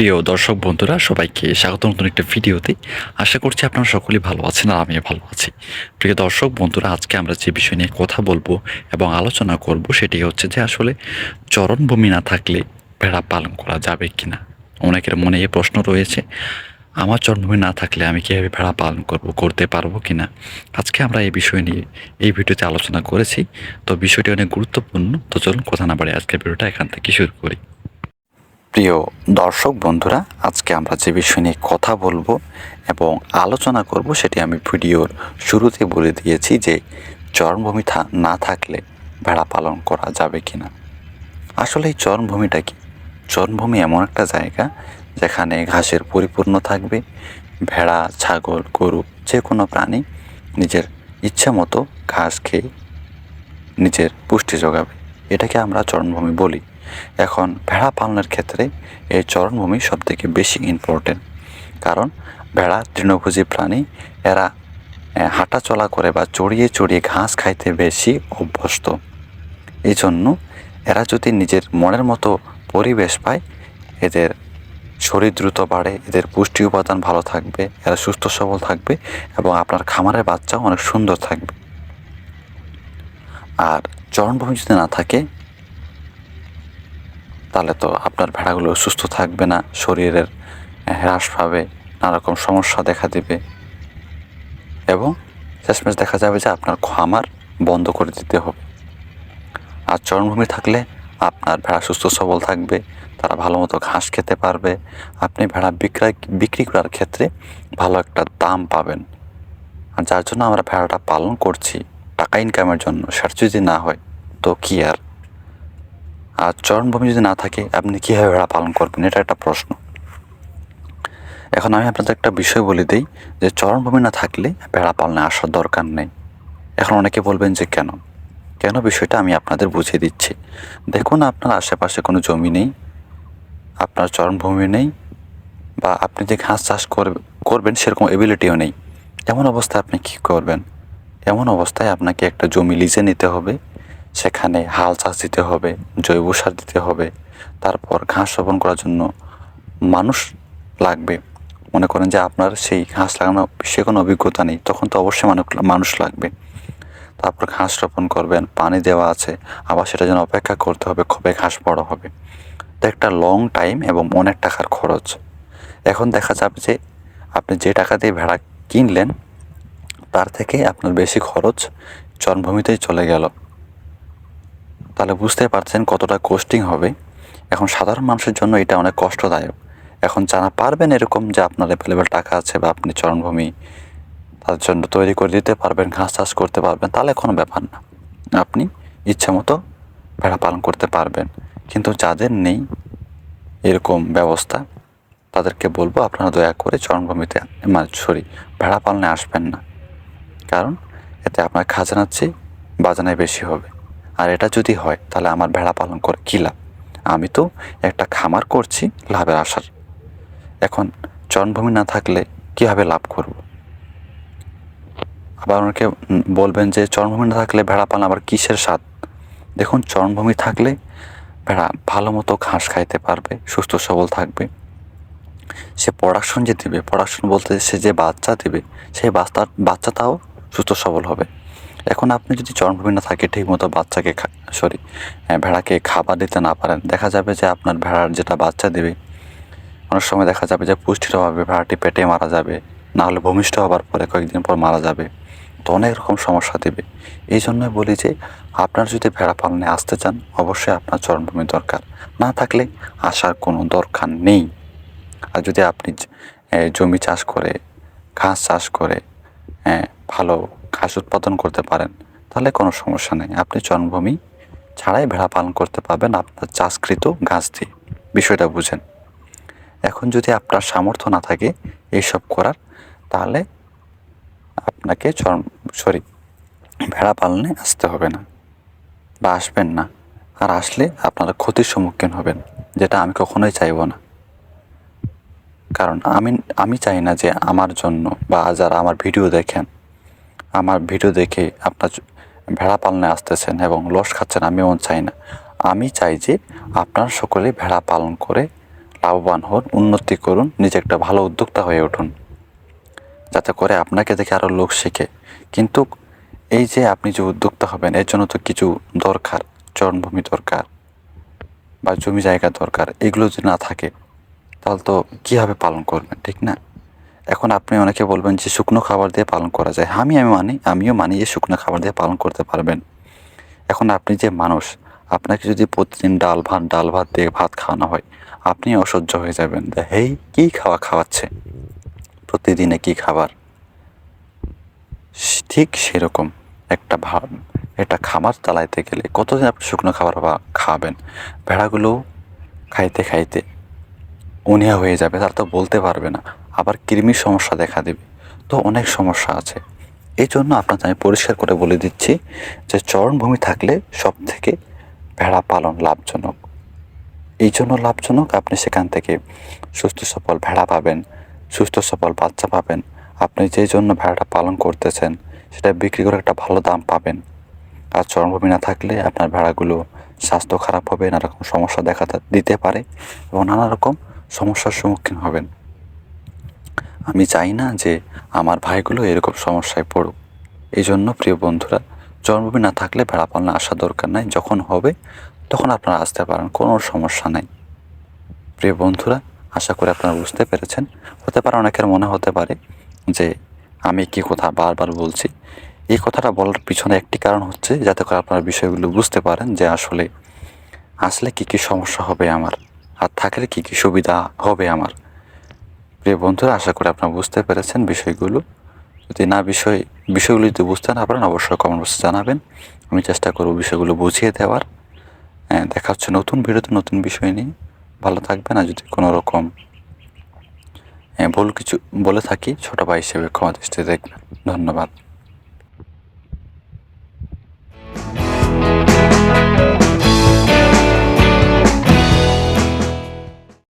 প্রিয় দর্শক বন্ধুরা, সবাইকে স্বাগত। নতুন একটা ভিডিওতে আশা করছি আপনারা সকলেই ভালো আছেন আর আমিও ভালো আছি। প্রিয় দর্শক বন্ধুরা, আজকে আমরা যে বিষয় নিয়ে কথা বলব এবং আলোচনা করব সেটি হচ্ছে যে আসলে চরণভূমি না থাকলে ভেড়া পালন করা যাবে কি না অনেকের মনে এই প্রশ্ন রয়েছে, আমার চরণভূমি না থাকলে আমি কীভাবে ভেড়া পালন করব, করতে পারব কি না আজকে আমরা এই বিষয় নিয়ে এই ভিডিওতে আলোচনা করেছি। তো বিষয়টি অনেক গুরুত্বপূর্ণ। তো চলুন কথা না বাড়ি আজকের ভিডিওটা এখান থেকে শুরু করি। প্রিয় দর্শক বন্ধুরা, আজকে আমরা যে বিষয় নিয়ে কথা বলব এবং আলোচনা করব সেটি আমি ভিডিওর শুরুতে বলে দিয়েছি যে চরমভূমি না থাকলে ভেড়া পালন করা যাবে কি না আসলে এই চরমভূমিটা কি? চরমভূমি এমন একটা জায়গা যেখানে ঘাসের পরিপূর্ণ থাকবে, ভেড়া, ছাগল, গরু যে কোনো প্রাণী নিজের ইচ্ছা মতো ঘাস খেয়ে নিজের পুষ্টি যোগাবে। এটাকে আমরা চরণভূমি বলি। এখন ভেড়া পালনের ক্ষেত্রে এই চরণভূমি সব থেকে বেশি ইম্পর্টেন্ট কারণ ভেড়া, তৃণভোজী প্রাণী, এরা হাঁটা চলা করে বা চড়িয়ে চড়িয়ে ঘাস খাইতে বেশি অভ্যস্ত। এই জন্য এরা যদি নিজের মনের মতো পরিবেশ পায়, এদের শরীর দ্রুত বাড়ে, এদের পুষ্টি উপাদান ভালো থাকবে, এরা সুস্থ সবল থাকবে এবং আপনার খামারের বাচ্চাও অনেক সুন্দর থাকবে। আর চরণভূমি যদি না থাকে তাহলে তো আপনার ভেড়াগুলো সুস্থ থাকবে না, শরীরের হ্রাস পাবে নানা রকম সমস্যা দেখা দেবে। এবং শেষমেশ দেখা যাবে যে আপনার খামার বন্ধ করে দিতে হবে। আর চরণভূমি থাকলে আপনার ভেড়া সুস্থ সবল থাকবে, তারা ভালো মতো ঘাস খেতে পারবে, আপনি ভেড়া বিক্রয়, বিক্রি করার ক্ষেত্রে ভালো একটা দাম পাবেন। আর যার জন্য আমরা ভেড়াটা পালন করছি, টাকা ইনকামের জন্য, সেটা যদি না হয়, তো কি আর? আর চরণভূমি যদি না থাকে, আপনি কীভাবে ভেড়া পালন করবেন? এটা একটা প্রশ্ন। এখন আমি আপনাদের একটা বিষয় বলে দিই যে, চরণভূমি না থাকলে ভেড়া পালনে আসার দরকার নেই। এখন অনেকে বলবেন যে, কেন? কেন বিষয়টা আমি আপনাদের বুঝিয়ে দিচ্ছি। দেখুন, আপনার আশেপাশে কোনো জমি নেই, আপনার চরণভূমি নেই, বা আপনি যে ঘাস চাষ করবে, করবেন সেরকম এবিলিটিও নেই। এমন অবস্থায় আপনি কী করবেন? এমন অবস্থায় আপনাকে একটা জমি লিজে নিতে হবে। সেখানে হাল চাষ দিতে হবে, জৈব সার দিতে হবে, তারপর ঘাস রোপণ করার জন্য মানুষ লাগবে। মনে করেন যে আপনার সেই ঘাস লাগানো সে কোনো অভিজ্ঞতা নেই, তখন তো অবশ্যই মানুষ লাগবে। তারপর ঘাস রোপণ করবেন, পানি দেওয়া আছে, আবার সেটা যেন অপেক্ষা করতে হবে কবে ঘাস বড় হবে। তো একটা লং টাইম এবং অনেক টাকার খরচ। এখন দেখা যাবে যে আপনি যে টাকা দিয়ে ভেড়া কিনলেন, তার থেকে আপনার বেশি খরচ চরণভূমিতেই চলে গেল। তাহলে বুঝতে পারছেন কতটা কোস্টিং হবে। এখন সাধারণ মানুষের জন্য এটা অনেক কষ্টদায়ক। এখন যারা পারবেন এরকম যে আপনার অ্যাভেলেবেল টাকা আছে বা আপনি চরণভূমি তার জন্য তৈরি করে দিতে পারবেন, ঘাস চাষ করতে পারবেন, তাহলে কোনো ব্যাপার না। আপনি ইচ্ছে মতো ভেড়া পালন করতে পারবেন। কিন্তু যাদের নেই এরকম ব্যবস্থা, তাদেরকে বলব আপনারা দয়া করে চরণভূমিতে মানে সরি ভেড়া পালনে আসবেন না। কারণ এতে আপনার খাজানার চেয়ে বাজানায় বেশি হবে। আর এটা যদি হয়, তাহলে আমার ভেড়া পালন করে কী লাভ? আমি তো একটা খামার করছি, লাভের আশার। এখন চরণভূমি না থাকলে কীভাবে লাভ করব? আবার অনেকে বলবেন যে, চরণভূমি না থাকলে ভেড়া পালন আবার কিসের স্বাদ? দেখুন, চরণভূমি থাকলে ভেড়া ভালো মতো ঘাস খাইতে পারবে, সুস্থ সবল থাকবে। সে প্রোডাকশন যে দেবে, প্রোডাকশন বলতে সে যে বাচ্চা দেবে, সেই বাচ্চা, বাচ্চাটাও সুস্থ সবল হবে। এখন আপনি যদি চরণভূমি না থাকে ঠিক মতো বাচ্চাকে সরি ভেড়াকে খাবার দিতে না পারেন দেখা যাবে যে আপনার ভেড়ার যেটা বাচ্চা দেবে অনেক সময় দেখা যাবে যে পুষ্টির অভাবে ভেড়াটি পেটে মারা যাবে না হলে ভূমিষ্ঠ হবার পরে কয়েকদিন পর মারা যাবে। তো অনেক রকম সমস্যা দেবে। এই জন্যই বলি যে আপনার যদি ভেড়া পালনে আসতে চান অবশ্যই আপনার চরণভূমি দরকার। না থাকলে আসার কোনো দরকার নেই। আর যদি আপনি জমি চাষ করে ঘাস চাষ করে এ, ভালো ঘাস উৎপাদন করতে পারেন, তাহলে কোনো সমস্যা নেই। আপনি চরণভূমি ছাড়াই ভেড়া পালন করতে পারবেন আপনার চাষকৃত ঘাস দিয়ে। বিষয়টা বুঝেন। এখন যদি আপনার সামর্থ্য না থাকে এইসব করার, তাহলে আপনাকে চরম সরি, ভেড়া পালনে আসতে হবে না বা আসবেন না। আর আসলে আপনারা ক্ষতির সম্মুখীন হবেন, যেটা আমি কখনোই চাইব না। কারণ আমি আমি চাই না যে আমার জন্য বা যারা আমার ভিডিও দেখেন আমার ভিডিও দেখে আপনার ভেড়া পালনে আসতেছেন এবং লস খাচ্ছেন, আমি এমন চাই না। আমি চাই যে আপনারা সকলে ভেড়া পালন করে লাভবান হন, উন্নতি করুন, নিজে একটা ভালো উদ্যোক্তা হয়ে উঠুন, যাতে করে আপনাকে দেখে আরও লোক শেখে। কিন্তু এই যে আপনি যে উদ্যোক্তা হবেন, এর জন্য তো কিছু দরকার, চরণভূমি দরকার বা জমি জায়গা দরকার, এগুলো যদি না থাকে, তাহলে তো কীভাবে পালন করবেন, ঠিক না? এখন আপনি অনেকে বলবেন যে শুকনো খাবার দিয়ে পালন করা যায়। আমি আমি মানি, আমিও মানি যে শুকনো খাবার দিয়ে পালন করতে পারবেন। এখন আপনি যে মানুষ, আপনাকে যদি প্রতিদিন ডাল ভাত ডাল ভাত দিয়ে ভাত খাওয়ানো হয়, আপনি অসহ্য হয়ে যাবেন। হেই, কী খাওয়া খাওয়াচ্ছে? প্রতিদিনে কী খাবার? ঠিক সেরকম একটা ভাব একটা খামার চালাইতে গেলে কতদিন আপনি শুকনো খাবার খাবেন? ভেড়াগুলো খাইতে খাইতে উনিয়া হয়ে যাবে, তারা তো বলতে পারবে না। আবার কৃমির সমস্যা দেখা দেবে। তো অনেক সমস্যা আছে। এই জন্য আপনাকে আমি পরিষ্কার করে বলে দিচ্ছি যে চরণভূমি থাকলে সব থেকে ভেড়া পালন লাভজনক। এই জন্য লাভজনক আপনি সেখান থেকে সুস্থ সফল ভেড়া পাবেন, সুস্থ সবল বাচ্চা পাবেন। আপনি যেই জন্য ভেড়াটা পালন করতেছেন, সেটা বিক্রি করে একটা ভালো দাম পাবেন। আর চরমভূমি না থাকলে আপনার ভেড়াগুলো স্বাস্থ্য খারাপ হবে, নানা রকম সমস্যা দেখা দিতে পারে এবং নানা রকম সমস্যার সম্মুখীন হবেন। আমি চাই না যে আমার ভাইগুলো এরকম সমস্যায় পড়ুক। এই জন্য প্রিয় বন্ধুরা, জন্মভূমি না থাকলে ভেড়া পালনে আসা দরকার নাই। যখন হবে, তখন আপনারা আসতে পারেন, কোনো সমস্যা নাই। প্রিয় বন্ধুরা, আশা করি আপনারা বুঝতে পেরেছেন। হতে পারে অনেকের মনে হতে পারে যে আমি কি কথা বারবার বলছি। এই কথাটা বলার পিছনে একটি কারণ হচ্ছে, যাতে করে আপনারা বিষয়গুলো বুঝতে পারেন যে আসলে আসলে কি কি সমস্যা হবে আমার, আর থাকলে কি কি সুবিধা হবে আমার। প্রিয় বন্ধুরা আশা করি আপনারা বুঝতে পেরেছেন বিষয়গুলো। যদি না বিষয় বিষয়গুলো যদি বুঝতে না পারেন অবশ্যই কমেন্ট বক্সে জানাবেন। আমি চেষ্টা করব বিষয়গুলো বুঝিয়ে দেওয়ার। হ্যাঁ, দেখা হচ্ছে নতুন ভিডিওতে নতুন বিষয় নিয়ে। ভালো থাকবে না যদি কোনো রকম হ্যাঁ, ভুল কিছু বলে থাকি ছোট ভাই হিসেবে ক্ষমা দৃষ্টিতে দেখবেন। ধন্যবাদ।